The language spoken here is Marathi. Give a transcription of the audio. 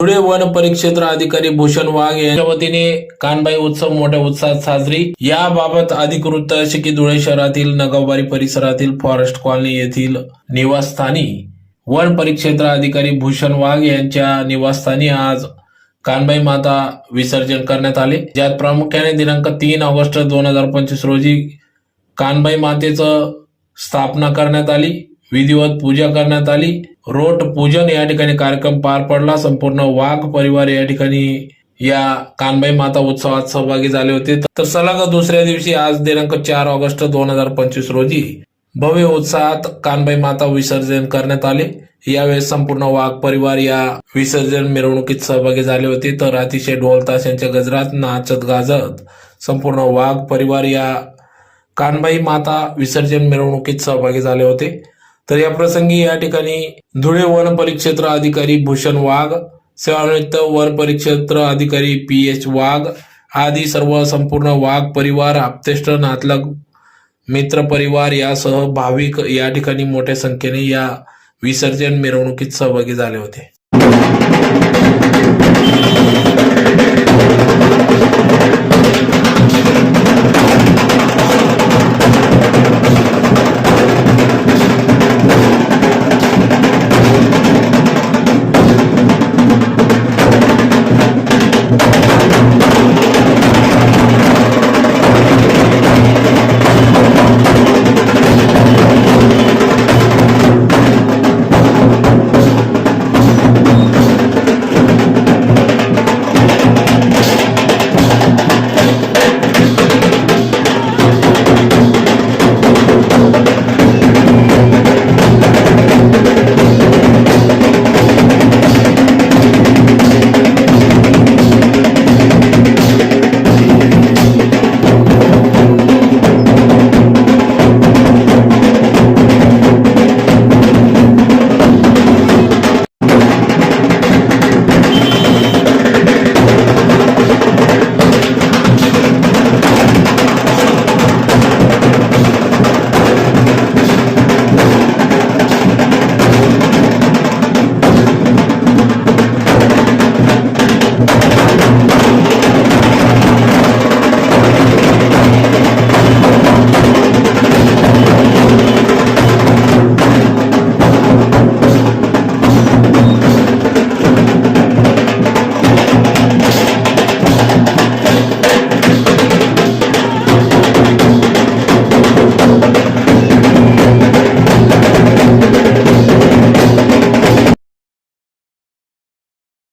धुळे वन परिक्षेत्र अधिकारी भूषण वाघ यांच्या वतीने कानबाई उत्सव मोठ्या उत्साहात साजरी. याबाबत अधिकृत असे की धुळे शहरातील नगावबारी परिसरातील फॉरेस्ट कॉलनी येथील निवासस्थानी वन परिक्षेत्र अधिकारी भूषण वाघ यांच्या निवासस्थानी आज कानबाई माता विसर्जन करण्यात आले. ज्यात प्रामुख्याने दिनांक तीन ऑगस्ट दोन हजार पंचवीस रोजी कानबाई मातेचं स्थापना करण्यात आली. विधिवत पूजा करण्यात आली. रोट पूजन या ठिकाणी कार्यक्रम पार पडला. संपूर्ण वाघ परिवार या ठिकाणी या कानबाई माता उत्सवात सहभागी झाले होते. तर सलग दुसऱ्या दिवशी आज दिनांक चार ऑगस्ट दोन हजार पंचवीस रोजी भव्य उत्साहात कानबाई माता विसर्जन करण्यात आले. यावेळेस संपूर्ण वाघ परिवार या विसर्जन मिरवणुकीत सहभागी झाले होते. तर अतिशय ढोल यांच्या गजरात नाचत गाजत संपूर्ण वाघ परिवार या कानबाई माता विसर्जन मिरवणुकीत सहभागी झाले होते. तर या प्रसंगी या ठिकाणी धुळे वन परिक्षेत्र अधिकारी भूषण वाघ सेवानिवृत्त वन परिक्षेत्र अधिकारी पी एच वाघ आदी सर्व संपूर्ण वाघ परिवार आप्तेष्ट नातलग मित्र परिवार यासह भाविक या ठिकाणी मोठ्या संख्येने या विसर्जन मिरवणुकीत सहभागी झाले होते.